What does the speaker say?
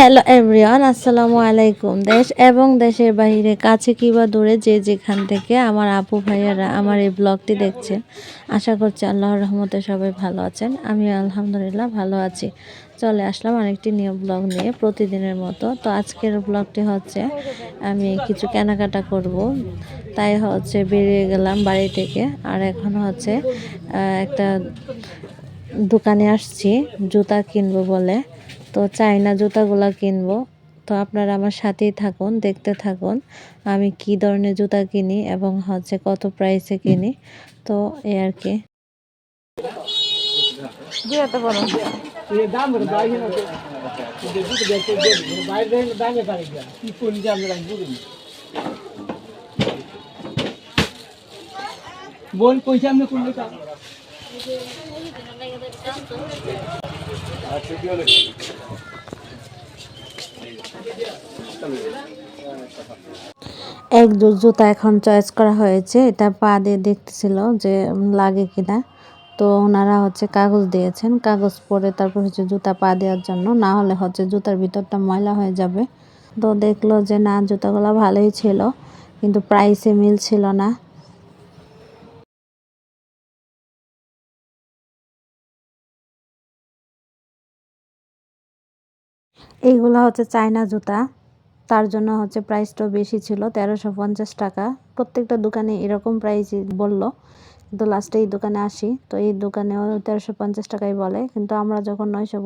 Hello everyone আসসালামু আলাইকুম দেশ এবং দেশের বাইরে কাছে কিংবা দূরে, যে যেখান থেকে আমার আপু ভাইয়ারা আমার এই ব্লগটি দেখছেন, আশা করছি আল্লাহর রহমতে সবাই ভালো আছেন। আমি আলহামদুলিল্লাহ ভালো আছি। চলে আসলাম আরেকটি নিউ ব্লগ নিয়ে প্রতিদিনের মতো। তো আজকের ব্লগটি হচ্ছে, আমি কিছু কেনাকাটা করব। তাই হচ্ছে বেরিয়ে গেলাম বাড়ি থেকে। আর এখন হচ্ছে একটা দোকানে আসছি, জুতা কিনবো বলে। তো চাইনা জুতাগুলা কিনবো। তো আপনারা আমার সাথেই থাকুন দেখতে থাকুন আমি কি ধরনের জুতা কিনি এবং হচ্ছে কত প্রাইসে কিনি। তো এ আর কি। আচ্ছা কি হলো? এক জোড় জুতা এখন চয়েস করা হয়েছে। এটা পা দিয়ে দেখতেছিল যে লাগে কিনা। তো ওনারা হচ্ছে কাগজ দিয়েছেন। কাগজ পরে তারপর হচ্ছে জুতা পা দেওয়ার জন্য। না হলে হচ্ছে জুতার ভিতরটা ময়লা হয়ে যাবে। তো দেখল যে, না, জুতাগুলো ভালোই ছিল, কিন্তু প্রাইসে মিল ছিল না। এইগুলো হচ্ছে চায়না জুতা। তার জন্য হচ্ছে প্রাইসটাও বেশি ছিল, তেরোশো পঞ্চাশ টাকা। প্রত্যেকটা দোকানে এরকম প্রাইস বলল। কিন্তু লাস্টে এই দোকানে আসি, তো এই দোকানেও তেরোশো পঞ্চাশ টাকাই বলে। কিন্তু আমরা যখন নয়শো